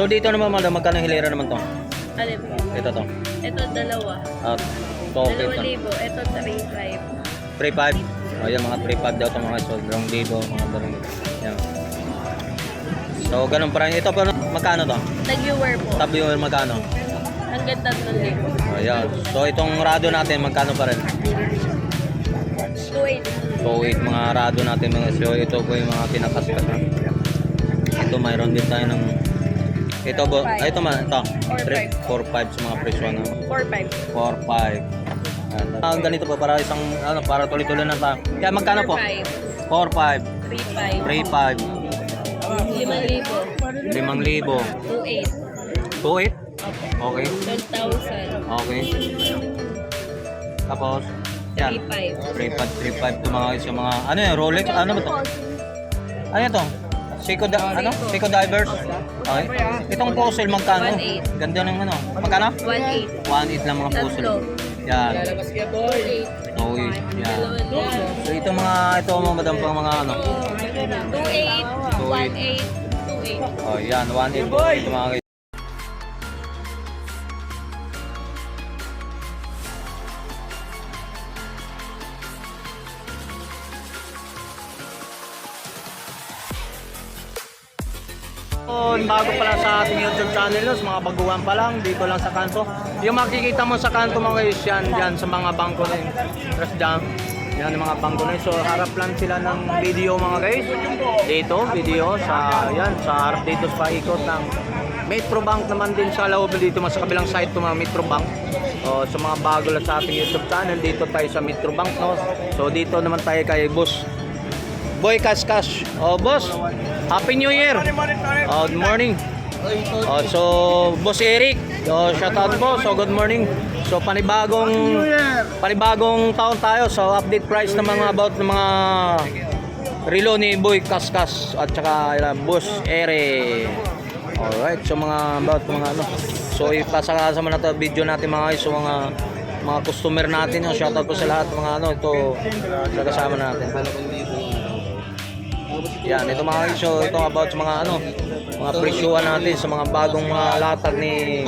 So dito naman madam, magkano hilera naman to? Alin po? Ito to. Ito dalawa. At to okay Dalawa to. libo. Ito 3.5. 3.5. O yan, mga 3.5 daw to mga so, dalawang libo, mga dalawang yan. So, ganun pa rin. Ito pa, magkano to? Nag-viewer po. Top viewer, magkano? Hanggang 3 libo. Ayan. So, itong rado natin, magkano pa rin? 2.8. So, it, mga rado natin, mga so, ito po yung mga pinakaskas na. Ito, mayroon din tayo ng ito bo, ay ito man, ito. 4 5 sa mga presyo na. 4.5. 4 5. Ah, ganito po para isang ano para tuloy-tuloy na tayo. Kaya magkano po? 4.5. 4 5 3.5. 3 5 5,000. 5,000 2.8. 2 8 Okay. 12,000. Okay. Tapos yan. 3 5 3 3.5. 5 to mga yung mga ano yan Rolex ano ba to? Ano to? Seiko da, ano? Seiko divers. Okay. Itong puzzle magkano? 1.8. Ganda ng ano. Magkano? 1.8. 1.8 lang mga puzzle. Tatlo. Yan. 2.8. Oh, yan. Dalawa lang. So ito mga ito mga madam pang mga ano. 2.8. 1.8. 2.8. Oh, yan 1.8 ito mga Yun, bago pala sa ating YouTube channel sa mga baguhan pa lang, dito lang sa kanto. Yung makikita mo sa kanto mga guys, yan, yan sa mga bangko na yun. Tapos dyan, yan ang mga bangko na yun. So harap lang sila ng video mga guys. Dito, video, sa, yan, sa harap dito sa paikot ng Metro Bank naman din sa loob dito, mas sa kabilang side ng mga Metro Bank. O, sa mga bago lang sa ating YouTube channel, dito tayo sa Metro Bank, no? So dito naman tayo kay Boss Boy Cash Cash. Oh, boss. Happy New Year. Oh, good morning. Oh, so Boss Eric. Oh, shout out po. So good morning. So panibagong panibagong taon tayo. So update price ng mga about ng mga relo ni Boy Kaskas at saka uh, Boss Ere. Alright, so mga about mga ano. So ipasakasama na to video natin mga guys. So mga mga customer natin, oh, shout out po sa lahat mga ano ito sa kasama natin. Yan, ito mga so ito about sa mga ano, mga presyuhan natin sa mga bagong mga latag ni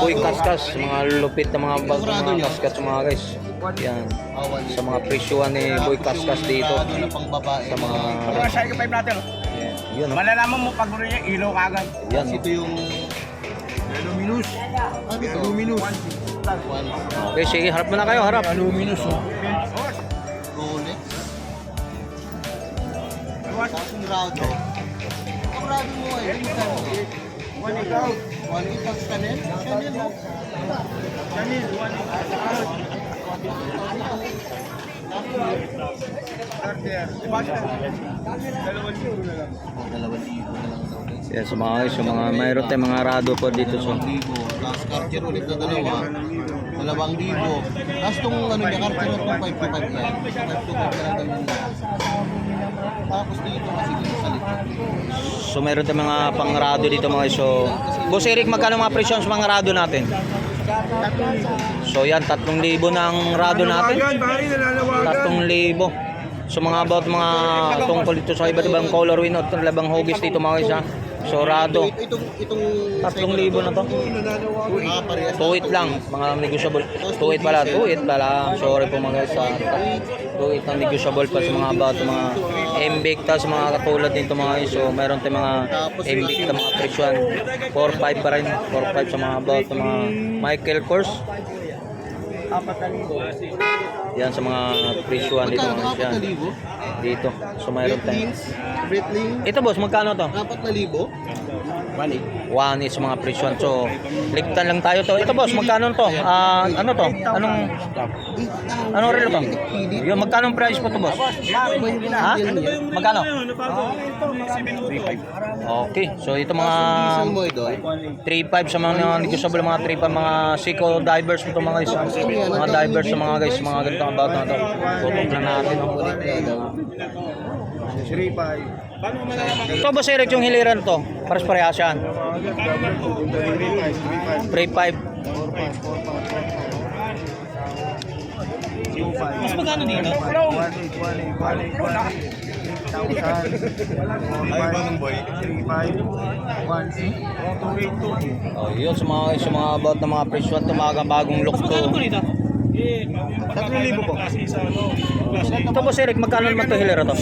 Boy Kaskas, mga lupit na mga bagong mga kaskas mga guys. Yan, sa mga presyuhan ni Boy Kaskas dito. Sa mga, Mga Psycho 5 natin. yun, oh. Malalaman mo pag niya, ilaw kagad. yan. Ito yung Luminous. ano? Luminous. Okay, sige, harap mo na kayo, harap. Luminous. Oh. Tapos yung Rado. Ang Rado mo ay yung Rado. One. One eight ang Chanel. Chanel no? Chanel, one lang. Lang daw guys. Yan, sa mga guys, yung mga mayroon tayong mga rado po dito. So. Tapos Cartier ulit na dalawa. Dalawang libo. Tapos itong ano niya, Cartier na 255 yan. 525 na lang daw yun. Tapos dito kasi dito sa likod. so mayroon tayong mga pang rado dito mga. So, Boss Eric, magkano mga presyon sa mga rado natin? So yan, 3,000 ng rado natin. Yan, pare, nalalawagan. 3,000. So mga about mga tungkol dito sa iba't ibang color win at labang hugis dito mga guys ha. So rado, Ito, itong, itong 3,000 na to. Ah, parehas. Tuwit lang, mga negotiable. Tuwit pala, tuwit pala. Sorry po mga guys. Tuwit ang negotiable pa sa mga about mga MBIC tas mga katulad nito mga guys. So mayroon tayong mga MBIC na mga presyon. 4-5 pa rin. 4-5 sa mga sa mga Michael Kors. Yan sa mga presyon dito mga. Yan. 4,000? Dito. So mayroon tayong. Breitling. Ito boss, magkano to? 4,000. Balik. One is mga presyon. So, ligtan lang tayo to. Ito boss, magkano to? Ah, ano to? Anong anong relo to? Yung magkano price po to boss? Ha? Magkano? Okay. So ito mga Isang mo ito. 3.5 sa mga negosyable mga 3.5 mga Seiko divers ito mga guys. Mga divers sa mga guys, mga ganito about na to. Tutok na natin. 3-5. Ito boss Eric yung hiliran to. Pares parehas yan. 3.5. Mas magkano dito? 1-8, 1-8, 1-8, 1-8. boy. 3.5. 1.8. Oh, yun sa mga sa mga about ng mga presyo at mga bagong look to. 3,000 po. Ito po Eric, magkano naman to hilera to?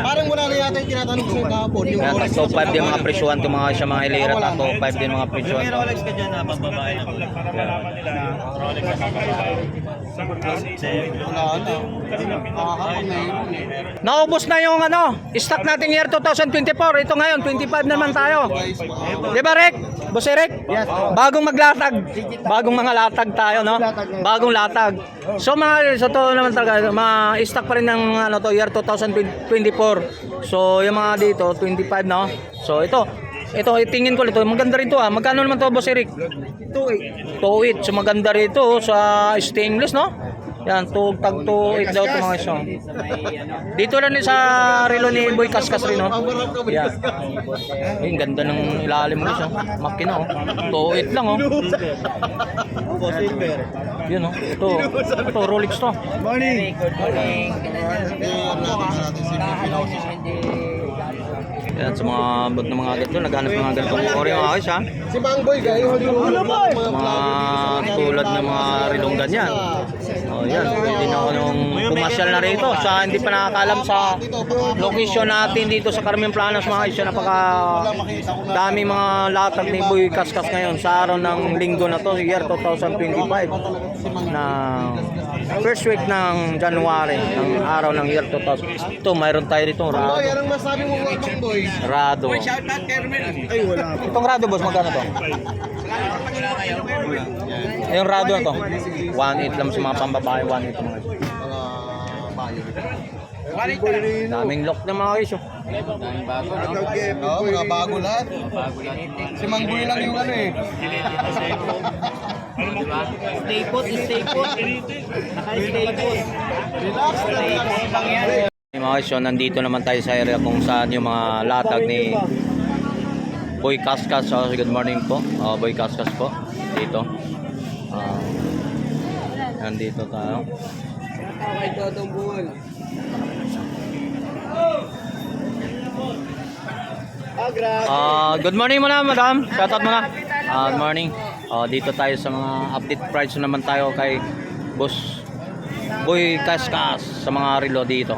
Parang wala na yata yung tinatanong ko kahapon. Yung Yan, Rolex top 5 din mga na- presyuhan to mga sa mga hilera ta top 5 din mga presyuhan to. ka dyan na pambabae na Wala na. Kahapon mayroon eh. Naubos na yung ano, stock natin year 2024. Ito ngayon, 25 naman tayo. Di ba, Rek? Boss Eric? Bagong maglatag. Bagong mga latag tayo, no? Bagong latag. So, mga, sa to naman talaga, mga stock pa rin ng ano to, year 2024. So, yung mga dito, 25, no? So, ito. Ito, itingin ko ito. Maganda rin to, ah. Magkano naman to, Boss Eric? 2.8. 2.8. So, maganda rin to sa stainless, no? Yan, to, tag 2.8 daw ito mga iso. Dito lang din sa relo ni Boy Kaskas rin, no? Yan. Ay, ang ganda ng ilalim mo siya. Makina, oh. 2.8 lang, oh. Yun, oh. Ito, ito, Rolex to. Morning. Pinoy. Yan, sa mga bot ng mga ganito, naghanap ng mga ganito. Ori mga ayos, ha? Si Bang Boy, guys. Ano ba? Mga tulad ng mga relong ganyan. Oh, yan. Pwede na ako nung pumasyal na rito. Sa hindi pa nakakalam sa location natin dito sa Carmen Planas, mga ayos. Napaka daming mga latag ni Boy Kaskas ngayon sa araw ng linggo na to, year 2025 na first week ng January ng araw ng year 2000. Ito, mayroon tayo rito, Boy, Rado. anong masabi mo mga Boy? Rado. Ay, wala. Itong Rado, boss, magkano to? Yung Rado na to? 1.8 lang sa mga pambabae, 1.8 mga. Daming lock ng mga guys. oh. Oo, mga bago lahat. Si Mang Boy lang yung ano eh. Stay put, stay put. Naka-stay put. Relax, lang yan. Yung mga guys, so, nandito naman tayo sa area kung saan yung mga latag ni Boy Kaskas. So, good morning po. Oh, Boy Kaskas po. Dito. Ah, nandito tayo. Ah, good morning muna, madam. Shoutout muna. Ah, good morning. Ah, dito tayo sa mga update price naman tayo kay Boss Boy Kaskas sa mga relo dito.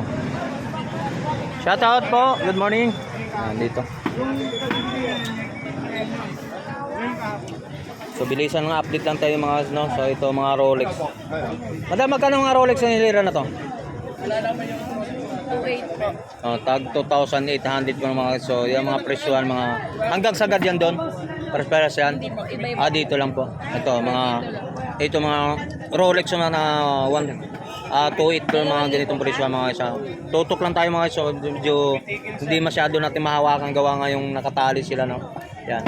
Shoutout po. Good morning. Ah, dito. So bilisan nga update lang tayo mga no. So ito mga Rolex. Madam, magkano mga Rolex na hilira na to? 2.8 po. Oh, tag 2,800 po mga so yung mga presyohan mga hanggang sagad yan doon. Yan. Hindi po, iba-iba. Ah, dito lang po. Ito mga ito mga Rolex na na one ah 28 po mga ganitong presyo mga isa. Tutok lang tayo mga. So medyo hindi masyado natin mahawakan gawa nga yung nakatali sila no. Yan.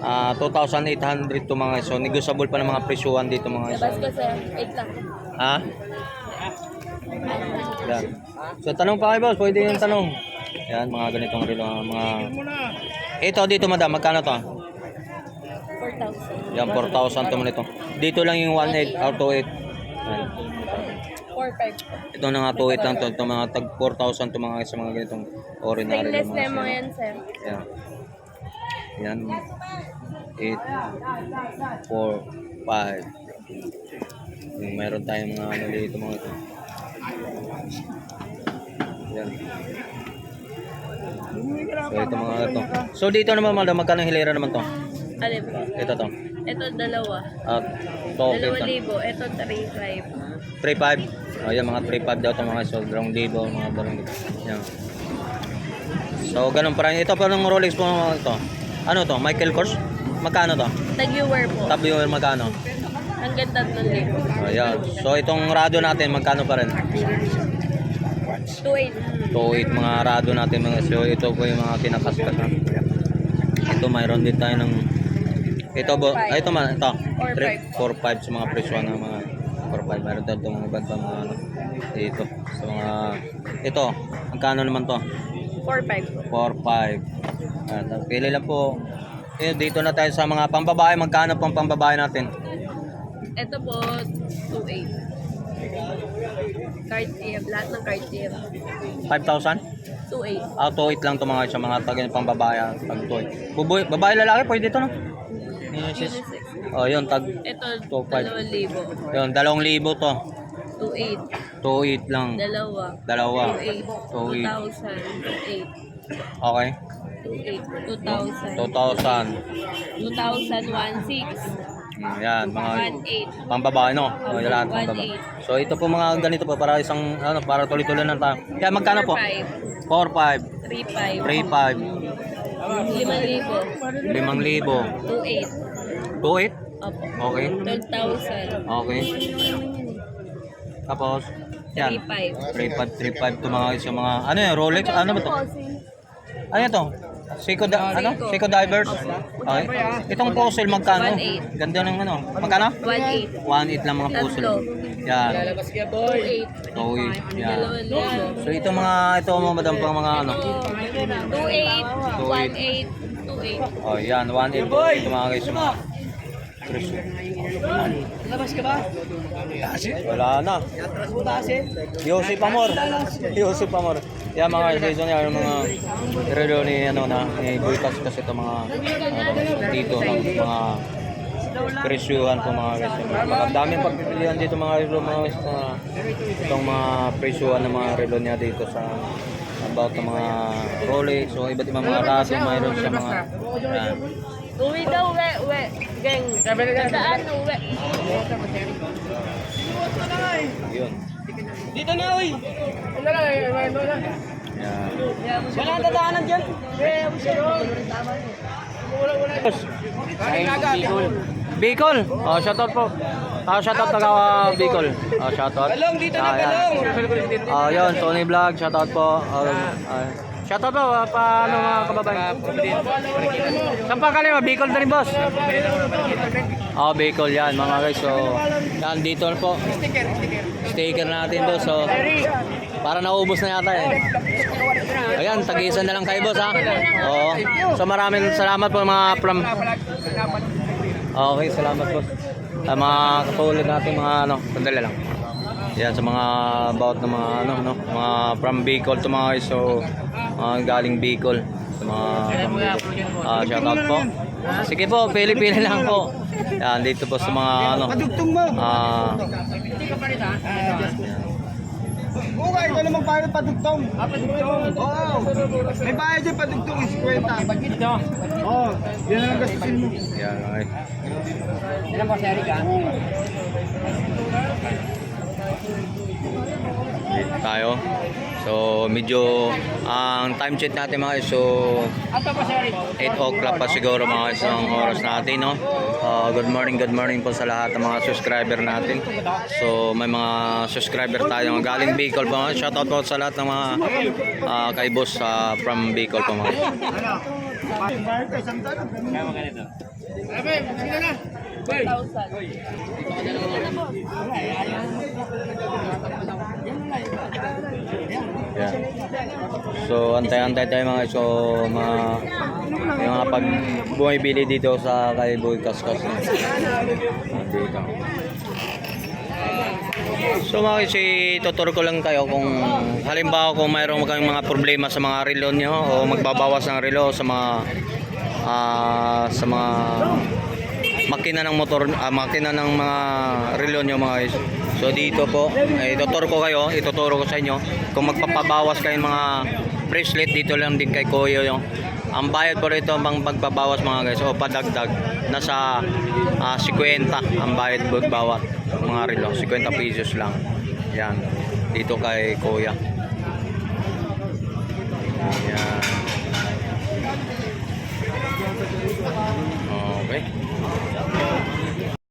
Ah 2,800 to mga. So negotiable pa ng mga presyohan dito mga isa. Sir. 8 lang. Ha? Yan. So tanong pa kayo boss, pwede yung tanong. Yan, mga ganitong relo, mga... Ito dito madam, magkano to? 4,000. Yan, 4,000 to man ito. Dito lang yung 1.8 or 2.8. Yan. 4,500 po. Ito na nga 2.8 lang to, ito mga tag 4,000 to mga sa mga ganitong ordinary. Stainless na yung mga yan sir. Yan. Yan. 8, 4, 5. Yung meron tayong mga ano dito mga ito. Yan. So ito mga ito. So dito naman madam, magkano hilera naman to? Ano po? Ito to. Ito dalawa. At to ito. 2,000. Ito 3,500. 3.5. Oh, yan mga 3.5 daw to mga so dalawang libo mga dalawang libo. Yan. So ganun pa rin. Ito pa ng Rolex po mga ito. Ano to? Michael Kors? Magkano to? Tag-viewer po. Top viewer magkano? Hanggang 3,000. Ayan. So itong rado natin magkano pa rin? 2,800. 2.8 mga rado natin mga so ito po yung mga kinakaskas na. Ito mayroon din tayo ng ito bo, ay ito man ito. 4 5 sa mga presyo ng mga 4 5 mayroon tayo itong mga banta mga ano dito sa mga ito magkano naman to 4,500 po. 4 5 Ayan, pili lang po eh, dito na tayo sa mga pambabae magkano pang pambabae natin Ito po 2,800. Cartier, lahat ng Cartier. 5,000? 2.8. Ah, 2.8 lang to mga sa mga taga pang babae. ah, Tag 2.8. Babae, babae lalaki, pwede to no? Unisex. Unisex. Oh, yun, tag Ito, 2.5. 2,000. Yun, 2,000 to. 2.8. 2.8 lang. Dalawa. Dalawa. 2.8. 2,000. 2.8. Okay. 2.8. 2,000. 2,000. 2,000. 1,600. Mm, Yan, mga 1,800. pang babae, no? O, yan lahat pang babae. So, ito po mga ganito po, para isang, ano, para tuloy-tuloy lang tayo. Kaya magkano po? 4,500. 4,500, 3,500. 3,500, 5,000. 5,000, 2,800. 2,800? Opo. Okay. 12,000. Okay. Tapos, yan. 3,500, 3,500. 3,500 to mga sa mga, ano yan, Rolex? Ano ba to? Ano to? Seiko, da, ano? Seiko Divers? Okay. Itong puzzle, magkano? 1,800. Ganda ng ano. Magkano? 1,800. 1,800 lang mga puzzle. Tatlo. Yan. 2,800. 2,800. Yan. Dalawang libo. So ito mga ito mga madam pang mga ano. 2,800. 1,800. 2,800. Oh, yan 1.8 po ito mga guys. Mga Chris. Labas ka ba? Wala na. Yosip Amor. Yosip Amor. Yan mga guys, ito yan mga relo ni ano na ni Bulkas kasi ito mga ano, dito ng mga presyuhan po mga guys. Mga daming pagpipilian dito mga relo mga guys. Mga, itong mga presyuhan ng mga relo niya dito sa about mga Rolex so iba't ibang mga raso mayroon siya mga yan. Uwi daw, we, we. Geng. Tandaan, uwi. Yun. Dito na, uy. Ano na, ano na. Yan. Wala ang dadaanan dyan. Eh, wala, wala. Bicol. Oh, shoutout po. Ah, shoutout taga Bicol. Ah, shoutout. Balong, dito na, Ah, yan. balong. Ah, yun, Tony Vlog, shoutout po. Ah, ah, shoutout po, ah, paano mga kababayan? Saan pa kayo? Bicol na rin, boss. Oh, Bicol yan, mga guys. So, yan, dito po. Sticker natin to. So, para naubos na yata eh. Ayan, tag-isa na lang kayo, boss, ha? Oo. So, maraming salamat po mga from... Okay, salamat po. Sa mga katulad natin mga ano, sandali lang. Yan sa mga about ng mga ano no, mga from Bicol to mga so mga galing Bicol sa mga from Bicol. Ah, shout out po. Sige po, pili-pili lang po. Yan dito po sa mga ano. Padugtong mo. Ah, Okay, ikaw naman bayad padugtong. Ah, padugtong? Oo. May bayad yung padugtong is kwenta. Bagit no? Oo. Yan ang gastusin mo. yan okay. Ilan po, Sherry ka? Dito tayo. So, medyo ang time check natin mga guys. So, Ato po, Sherry. 8 o'clock pa siguro mga guys ang oras natin no. Ah, good morning, good morning po sa lahat ng mga subscriber natin. So may mga subscriber tayo galing Bicol po mga. Shoutout po sa lahat ng mga ah, kay boss ah, from Bicol po mga. Kaya maganito. Abe, maganda na. Boy. 1,000. Yan. So antay-antay tayo mga so mga yung mga pag bumibili dito sa kay Boy Kaskas. Dito. So mga kasi tuturo ko lang kayo kung halimbawa kung mayroong kayong mga problema sa mga relo nyo o magbabawas ng relo sa mga ah, sa mga makina ng motor ah, makina ng mga relo nyo mga guys. So dito po, ituturo ko kayo, ituturo ko sa inyo. Kung magpapabawas kayo mga bracelet dito lang din kay Kuya yung ang bayad po rito bang pagbabawas mga guys o padagdag nasa ah, 50 ang bayad po bawat mga relo 50 pesos lang. Yan dito kay Kuya. Yan